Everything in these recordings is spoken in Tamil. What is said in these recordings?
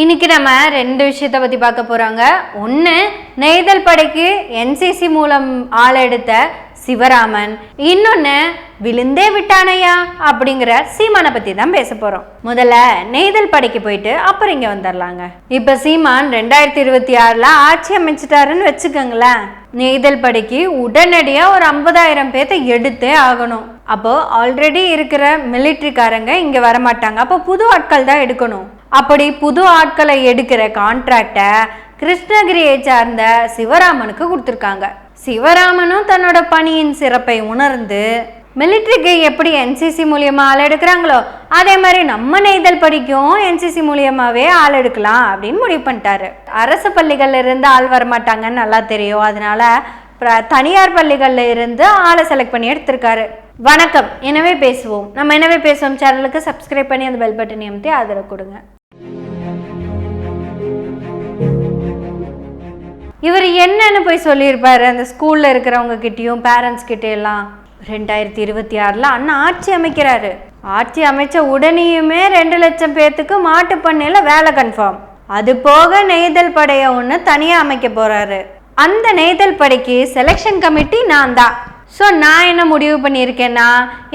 இன்னைக்கு நம்ம ரெண்டு விஷயத்தை பற்றி பார்க்க போகிறாங்க ஒன்று நெய்தல் படைக்கு என்சிசி மூலம் ஆள் எடுத்த சிவராமன். இன்னொன்று விழுந்தே விட்டானையா அப்படிங்கிற சீமானை பற்றி தான் பேச போகிறோம் முதல்ல நெய்தல் படைக்கு போயிட்டு அப்புறம் இங்கே வந்துடலாங்க இப்போ சீமான் ரெண்டாயிரத்தி இருபத்தி ஆறில் ஆட்சி அமைச்சிட்டாருன்னு வச்சுக்கோங்களேன். நெய்தல் படைக்கு உடனடியாக ஒரு ஐம்பதாயிரம் பேர்த்த எடுத்தே ஆகணும். அப்போ ஆல்ரெடி இருக்கிற மிலிட்ரிக்காரங்க இங்கே வரமாட்டாங்க. அப்போ புது ஆட்கள் தான் எடுக்கணும். அப்படி புது ஆட்களை எடுக்கிற கான்ட்ராக்டை கிருஷ்ணகிரியை சார்ந்த சிவராமனுக்கு கொடுத்துருக்காங்க. சிவராமனும் தன்னோட பணியின் சிறப்பை உணர்ந்து மிலிட்ரிக்கு எப்படி என்சிசி மூலியமாக ஆள் எடுக்கிறாங்களோ அதே மாதிரி நம்ம நெய்தல் படிக்கும் என்சிசி மூலியமாகவே ஆள் எடுக்கலாம் அப்படின்னு முடிவு பண்ணிட்டாரு. அரசு பள்ளிகளில் இருந்து ஆள் வரமாட்டாங்கன்னு நல்லா தெரியும். அதனால தனியார் பள்ளிகளில் இருந்து ஆளை செலக்ட் பண்ணி எடுத்திருக்காரு. வணக்கம். எனவே பேசுவோம். நம்ம எனவே பேசுவோம் சேனலுக்கு சப்ஸ்கிரைப் பண்ணி அந்த பெல் பட்டனை அமைத்து ஆதரவு கொடுங்க. இவர் என்னன்னு போய் சொல்லியிருப்பாரு. அந்த ஸ்கூல்ல இருக்கிறவங்க கிட்டயும் பேரண்ட்ஸ் கிட்டேயெல்லாம். எல்லாம் ரெண்டாயிரத்தி இருபத்தி ஆறுல அண்ணா ஆட்சி அமைக்கிறாரு. ஆட்சி அமைச்ச உடனேயுமே ரெண்டு லட்சம் பேர்த்துக்கு மாட்டு பண்ணையில வேலை கன்ஃபார்ம் அது போக நெய்தல் படையை ஒன்று தனியாக அமைக்க போறாரு. அந்த நெய்தல் படைக்கு செலெக்ஷன் கமிட்டி நான் தான் ஸோ நான் என்ன முடிவு பண்ணியிருக்கேன்னா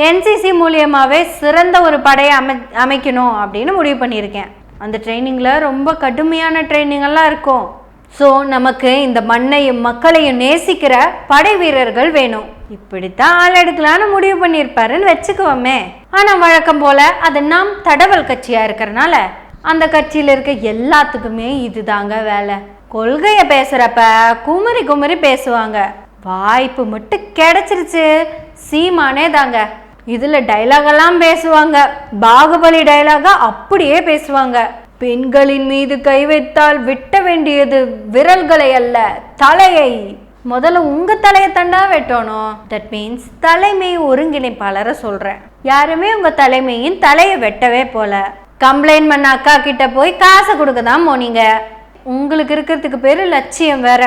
என்சிசி மூலியமாகவே சிறந்த ஒரு படையை அமை அமைக்கணும் அப்படின்னு முடிவு பண்ணியிருக்கேன். அந்த ட்ரைனிங்கில் ரொம்ப கடுமையான ட்ரைனிங்கெல்லாம் இருக்கும். ஸோ நமக்கு இந்த மண்ணையும் மக்களையும் நேசிக்கிற படை வீரர்கள் வேணும். இப்படித்தான் ஆள் எடுக்கலான்னு முடிவு பண்ணியிருப்பாருன்னு வச்சுக்குவோமே. ஆனால் வழக்கம் போல் அது நாம் தடவல் கட்சியாக இருக்கிறனால அந்த கட்சியில் இருக்க எல்லாத்துக்குமே இதுதாங்க வேலை. கொள்கையை பேசுகிறப்ப குமரி குமரி பேசுவாங்க. வாய்ப்பு மட்டும் கிடைச்சிருச்சு. சீமானே தாங்க. இதுல டைலாக் எல்லாம் பேசுவாங்க. பாகுபலி டைலாக அப்படியே பேசுவாங்க. பெண்களின் மீது கை வைத்தால் வெட்ட வேண்டியது விரல்களை அல்ல தலையை. முதல்ல உங்க தலையை தண்டா வெட்டணும். தட் மீன்ஸ் தலைமை ஒருங்கிணைப்பாளரை சொல்றேன். யாருமே உங்க தலைமையின் தலையை வெட்டவே போல. கம்ப்ளைண்ட் பண்ண அக்கா கிட்ட போய் காசை கொடுக்க தான் போனீங்க. உங்களுக்கு இருக்கிறதுக்கு பேரு லட்சியம் வேற.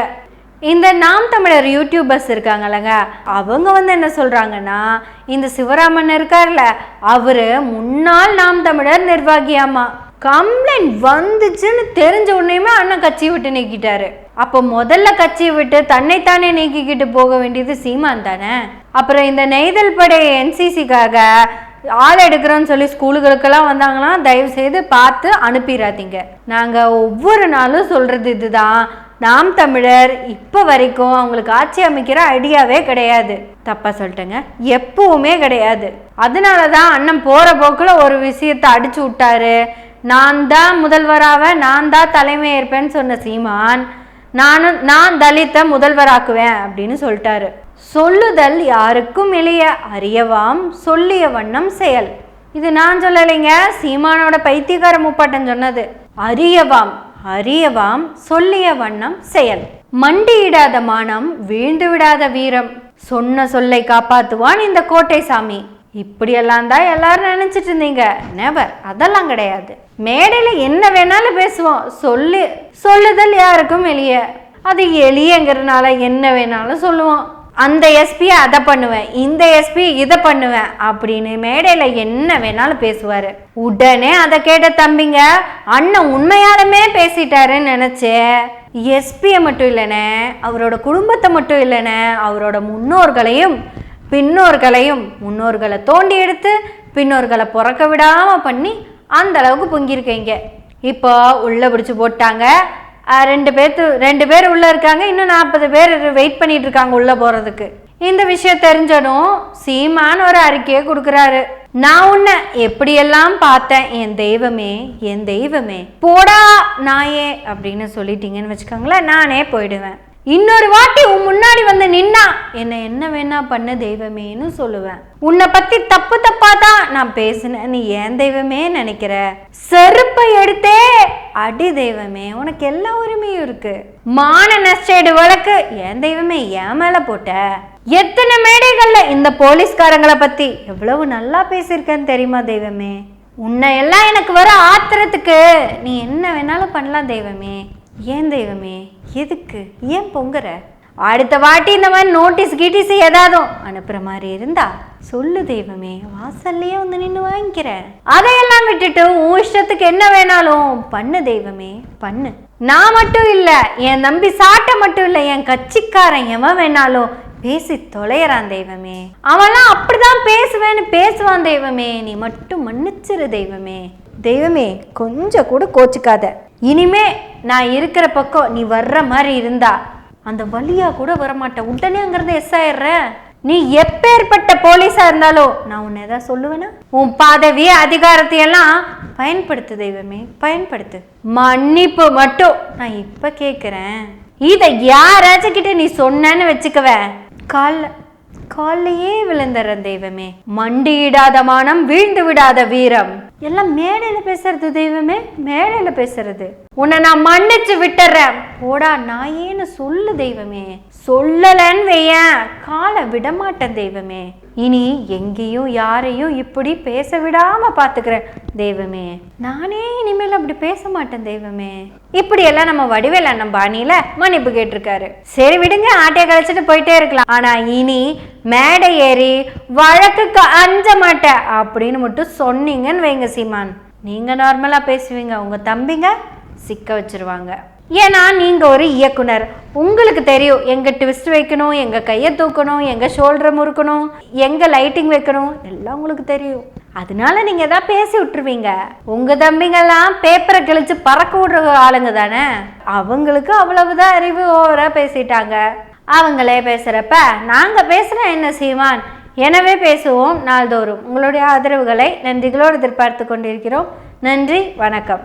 இந்த நாம் தமிழர் யூடியூபர்ஸ் இருக்காங்கல்லங்க அவங்க வந்து என்ன சொல்கிறாங்கன்னா இந்த சிவராமன் இருக்கார்ல அவர் முன்னாள் நாம் தமிழர் நிர்வாகியாமா? கம்ப்ளைண்ட் வந்துச்சுன்னு தெரிஞ்ச உடனேயுமே அண்ணன் கட்சியை விட்டு நீக்கிட்டாரு. அப்போ முதல்ல கட்சியை விட்டு தன்னைத்தானே நீக்கிக்கிட்டு போக வேண்டியது சீமான் தானே? அப்புறம் இந்த நெய்தல் படை என்சிசிக்காக ஆள் எடுக்கிறோன்னு சொல்லி ஸ்கூலுகளுக்கெல்லாம் வந்தாங்கன்னா தயவு செய்து பார்த்து அனுப்பிடாதீங்க. நாங்கள் ஒவ்வொரு நாளும் சொல்கிறது இதுதான். நாம் தமிழர் இப்போ வரைக்கும் அவங்களுக்கு ஆட்சி அமைக்கிற ஐடியாவே கிடையாது. தப்பாக சொல்லிட்டேங்க. எப்பவுமே கிடையாது. அதனால தான் அண்ணன் போகிற போக்கில் ஒரு விஷயத்தை அடிச்சு விட்டாரு. நான் தான் முதல்வராக நான் தான் தலைமை ஏற்பேன்னு சொன்ன சீமான் நானும் நான் தலித்தை முதல்வராக்குவேன் அப்படின்னு சொல்லிட்டாரு. சொல்லுதல் யாருக்கும் இல்லைய. அறியவாம் சொல்லிய வண்ணம் செயல். இது நான் சொல்லலைங்க. சீமானோட பைத்தியக்கார முப்பாட்டன் சொன்னது. அறியவாம். அறியவாம் சொல்லிய வண்ணம் செயல். மண்டியிடாத மானம் வீழ்ந்து விடாத வீரம். சொன்ன சொல்லை காப்பாத்துவான் இந்த கோட்டை சாமி. இப்படியெல்லாம் தான் எல்லாரும் நினைச்சிட்டு இருந்தீங்க. நெவர் அதெல்லாம் கிடையாது. மேடையில் என்ன வேணாலும் பேசுவோம். சொல்லு. சொல்லுதல் யாருக்கும் எளிய. அது எளியங்கிறதுனால என்ன வேணாலும் சொல்லுவோம். அந்த எஸ்பியை அதை பண்ணுவேன் இந்த எஸ்பி இதை பண்ணுவேன் அப்படின்னு மேடையில் என்ன வேணாலும் பேசுவார். உடனே அதை கேட்ட தம்பிங்க அண்ணன் உண்மையாலுமே பேசிட்டாருன்னு நினச்சேன் எஸ்பியை மட்டும் இல்லைனே அவரோட குடும்பத்தை மட்டும் இல்லைனே அவரோட முன்னோர்களையும் பின்னோர்களையும் முன்னோர்களை தோண்டி எடுத்து பின்னோர்களை பிறக்க விடாமல் பண்ணி அந்த அளவுக்கு பொங்கியிருக்கீங்க. இப்போ உள்ளே பிடிச்சி போட்டாங்க ரெண்டு பேர்த்து ரெண்டு பேர் உள்ளே இருக்காங்க. இன்னும் நாற்பது பேர் வெயிட் பண்ணிட்டு இருக்காங்க உள்ளே போகிறதுக்கு இந்த விஷயம் தெரிஞ்சதும் சீமான் ஒரு அறிக்கையை கொடுக்குறாரு. நான் உன்னை எப்படியெல்லாம் பார்த்தேன்? என் தெய்வமே என் தெய்வமே. போடா நாயே அப்படின்னு சொல்லிட்டீங்கன்னு வச்சுக்கோங்களேன் நானே போயிடுவேன். இன்னொரு வாட்டி உன் முன்னாடி வந்து நின்னா என்னை என்ன வேணா பண்ண தெய்வமேன்னு சொல்லுவேன். உன்னை பத்தி தப்பு தப்பா தான் நான் பேசினேன். நீ ஏன் தெய்வமே நினைக்கிற? செருப்பை எடுத்தே அடி தெய்வமே. உனக்கு எல்லா உரிமையும் இருக்கு. மான நஷ்டேடு வழக்கு ஏன் தெய்வமே ஏன் மேல போட்ட? எத்தனை மேடைகள்ல இந்த போலீஸ்காரங்களை பத்தி எவ்வளவு நல்லா பேசியிருக்கேன்னு தெரியுமா தெய்வமே? உன்னை எல்லாம் எனக்கு வர ஆத்திரத்துக்கு நீ என்ன வேணாலும் பண்ணலாம் தெய்வமே. ஏன் தெய்வமே? எதுக்கு? ஏன் பொங்குற? அடுத்த வாட்டி இந்த மாதிரி நோட்டீஸ் கீட்டீஸ் ஏதாதும். அனுப்புற மாதிரி இருந்தா சொல்லு தெய்வமே வாசல்லையே வந்து நின்று வாங்கிக்கிறேன் அதையெல்லாம் விட்டுட்டு உன் இஷ்டத்துக்கு என்ன வேணாலும் பண்ணு தெய்வமே பண்ணு. நான் மட்டும் இல்ல என் தம்பி சாட்டை மட்டும் இல்ல என் கட்சிக்காரன் எவன் வேணாலும் பேசி தொலைகிறான் தெய்வமே. அவன்லாம் அப்படிதான் பேசுவேன்னு பேசுவான் தெய்வமே. நீ மட்டும் மன்னிச்சிரு தெய்வமே. தெய்வமே கொஞ்சம் கூட கோச்சுக்காத. இனிமே நான் இருக்கிற பக்கம் நீ வர்ற மாதிரி இருந்தா அந்த வழியா கூட வரமாட்டேன். உடனே அங்கிருந்து எஸ் ஆயிடுறேன். நீ எப்பேற்பட்ட போலீஸா இருந்தாலும் நான் உன்னை ஏதாவது சொல்லுவேனா? உன் பதவி அதிகாரத்தையெல்லாம் பயன்படுத்து தெய்வமே பயன்படுத்து. மன்னிப்பு மட்டும் நான் இப்ப கேக்குறேன். இதை யாராச்சும் கிட்ட நீ சொன்னேன்னு வச்சுக்கவே கால்ல காலையே விழுந்துற தெய்வமே. மண்டியிடாத மானம் வீழ்ந்து விடாத வீரம். எல்லாம் மேடையில பேசுறது தெய்வமே மேடையில பேசுறது. உன்னை நான் மன்னிச்சு விட்டுறேன். போடா நாயேன்னு சொல்லு தெய்வமே. சொல்லலன்னு வையேன். காலை விடமாட்டேன் தெய்வமே. இனி எங்கேயும் யாரையும் இப்படி பேச விடாம பாத்துக்கிறேன் தெய்வமே. நானே இனிமேல் அப்படி பேச மாட்டேன் தெய்வமே. இப்படி எல்லாம் நம்ம வடிவேல் அண்ணன் பாணியில மன்னிப்பு கேட்டிருக்காரு. சரி விடுங்க ஆட்டையை கழிச்சிட்டு போயிட்டே இருக்கலாம். ஆனா இனி மேடை ஏறி வழக்குக்கு அஞ்ச மாட்டேன் அப்படின்னு மட்டும் சொன்னீங்கன்னு வைங்க சீமான். நீங்க நார்மலா பேசுவீங்க உங்க தம்பிங்க சிக்க வச்சிருவாங்க. ஏன்னா நீங்கள் ஒரு இயக்குனர். உங்களுக்கு தெரியும் எங்கே ட்விஸ்ட் வைக்கணும் எங்கள் கையை தூக்கணும் எங்கள் ஷோல்டரை முறுக்கணும் எங்கே லைட்டிங் வைக்கணும் எல்லாம் உங்களுக்கு தெரியும். அதனால நீங்கள் எதாவது பேசி விட்டுருவீங்க. உங்கள் தம்பிங்கெல்லாம் பேப்பரை கிழிச்சு பறக்க விடுற ஆளுங்க தானே? அவங்களுக்கு அவ்வளவுதான் அறிவு ஓவராக பேசிட்டாங்க. அவங்களே பேசுகிறப்ப நாங்கள் பேசுகிறேன் என்ன சீமான்? எனவே பேசுவோம் நாள்தோறும். உங்களுடைய ஆதரவுகளை நன்றிகளோடு எதிர்பார்த்து கொண்டிருக்கிறோம். நன்றி வணக்கம்.